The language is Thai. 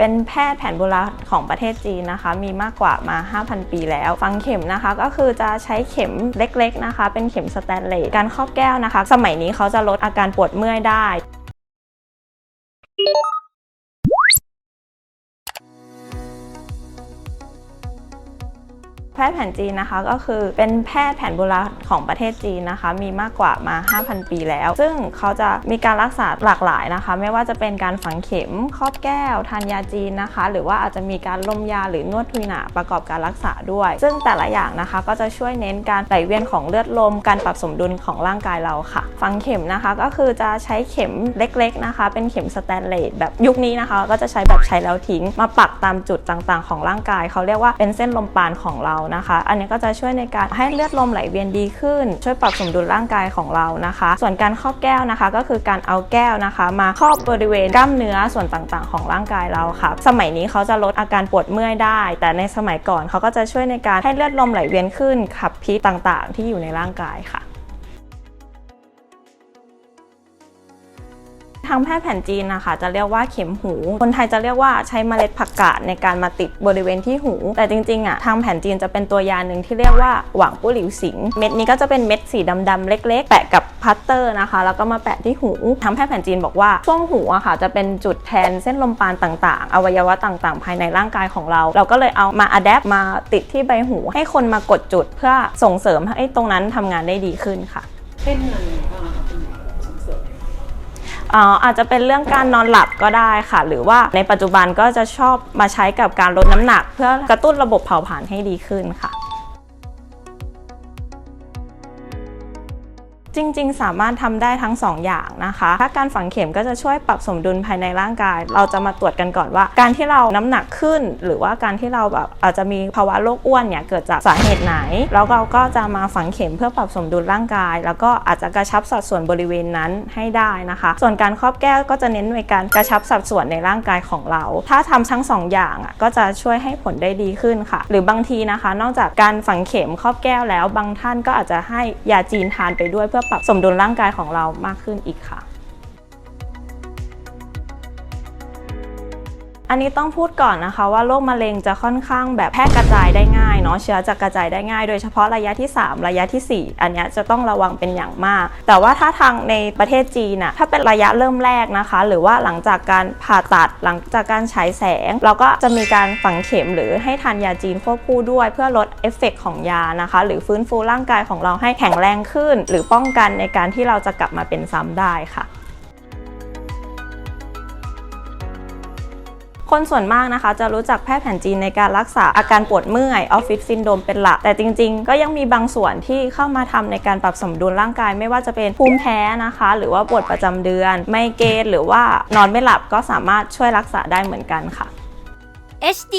เป็นแพทย์แผนโบราณของประเทศจีนนะคะ มีมากกว่ามา 5,000 ปีแล้ว ฟังเข็มนะคะ ก็คือจะใช้เข็มเล็กๆนะคะ เป็นเข็มสแตนเลสการครอบแก้วนะคะ สมัยนี้เขาจะลดอาการปวดเมื่อยได้ แพทย์แผนจีนนะคะก็คือเป็นแพทย์แผนโบราณของประเทศจีนนะคะ มีมากกว่ามา 5,000 ปีแล้ว ซึ่งเขาจะมีการรักษาหลากหลายนะคะ ไม่ว่าจะเป็นการฝังเข็มครอบแก้วทานยาจีนนะคะ หรือว่าอาจจะมีการลมยาหรือนวดทุยหนาประกอบการรักษาด้วย ซึ่งแต่ละอย่างนะคะก็จะช่วยเน้นการไหลเวียนของเลือดลม การปรับสมดุลของร่างกายเราค่ะ ฝังเข็มนะคะก็คือจะใช้เข็มเล็กๆนะคะ เป็นเข็มสแตนเลสแบบยุคนี้นะคะ ก็จะใช้แบบใช้แล้วทิ้ง มาปักตามจุดต่างๆ ของร่างกาย เขาเรียกว่าเป็นเส้นลมปานของเรานะคะ อันนี้ก็จะช่วยในการให้เลือดลมไหลเวียนดีขึ้น ช่วยปรับสมดุลร่างกายของเรานะคะ ส่วนการครอบแก้วนะคะ ก็คือการเอาแก้วนะคะ มาครอบบริเวณกล้ามเนื้อส่วนต่างๆ ของร่างกายเราค่ะ สมัยนี้เขาจะลดอาการปวดเมื่อยได้ แต่ในสมัยก่อนเขาก็จะช่วยในการให้เลือดลมไหลเวียนขึ้นขับพิษต่างๆ ที่อยู่ในร่างกายค่ะ ทางแพทย์แผนจีนนะคะจะเรียกว่าเข็มหู คนไทยจะเรียกว่าใช้เมล็ดผักกาดในการมาติดบริเวณที่หู แต่จริงๆอะทางแผนจีนจะเป็นตัวยาหนึ่งที่เรียกว่าหวังปู้หลิวสิง เม็ดนี้ก็จะเป็นเม็ดสีดำๆเล็ก ๆ แปะกับพัตเตอร์นะคะ แล้วก็มาแปะที่หูทางแพทย์แผนจีนบอกว่าช่วงหูอะค่ะ จะเป็นจุดแทนเส้นลมปานต่างๆ อวัยวะต่างๆ ภายในร่างกายของเรา เราก็เลยเอามาอัดแอปมาติดที่ใบหู ให้คนมากดจุดเพื่อส่งเสริมให้ตรงนั้นทำงานได้ดีขึ้นค่ะ เป็นอะไรบ้ อาอาจจะเป็นเรื่องการนอนหลับก็ได้ค่ะ หรือว่าในปัจจุบันก็จะชอบมาใช้กับการลดน้ำหนัก เพื่อกระตุ้นระบบเผาผลาญให้ดีขึ้นค่ะ จริง ๆ สามารถทำได้ทั้ง 2ออย่างนะคะ ถ้าการฝังเข็มก็จะช่วยปรับสมดุลภายในร่างกาย เราจะมาตรวจกันก่อนว่า การที่เราน้ำหนักขึ้น หรือว่าการที่เราแบบอาจจะมีภาวะโรคอ้วนเนี่ยเกิดจากสาเหตุไหน แล้วเราก็จะมาฝังเข็มเพื่อปรับสมดุลร่างกาย แล้วก็อาจจะกระชับสัดส่วนบริเวณนั้นให้ได้นะคะ ส่วนการครอบแก้วก็จะเน้นในการกระชับสัดส่วนในร่างกายของเรา ถ้าทำทั้งสองอย่างอะก็จะช่วยให้ผลได้ดีขึ้นค่ะ หรือบางทีนะคะ นอกจากการฝังเข็มครอบแก้วแล้ว บางท่านก็อาจจะให้ยาจีนทานไปด้วยเพื่อปรับสมดุลร่างกายของเรามากขึ้นอีกค่ะ อันนี้ต้องพูดก่อนนะคะว่าโรคมะเร็งจะค่อนข้างแบบแพร่กระจายได้ง่ายเนาะเชื้อจะกระจายได้ง่าย โดยเฉพาะระยะที่ 3 ระยะทีสี่ 4 อันนี้จะต้องระวังเป็นอย่างมาก แต่ว่าถ้าทางในประเทศจีนน่ะถ้าเป็นระยะเริ่มแรกนะคะ หรือว่าหลังจากการผ่าตัดหลังจากการฉายแสง เราก็จะมีการฝังเข็มหรือให้ทานยาจีนควบคู่ด้วย เพื่อลดเอฟเฟกต์ของยานะคะ หรือฟื้นฟูร่างกายของเราให้แข็งแรงขึ้น หรือป้องกันในการที่เราจะกลับมาเป็นซ้ำได้ค่ะ คนส่วนมากนะคะ จะรู้จักแพทย์แผนจีนในการรักษาอาการปวดเมื่อยออฟฟิศซินโดมเป็นหลัก แต่จริงๆ ก็ยังมีบางส่วนที่เข้ามาทำในการปรับสมดุลร่างกาย ไม่ว่าจะเป็นภูมิแพ้นะคะ หรือว่าปวดประจำเดือน ไมเกรนหรือว่านอนไม่หลับก็สามารถช่วยรักษาได้เหมือนกันค่ะ HD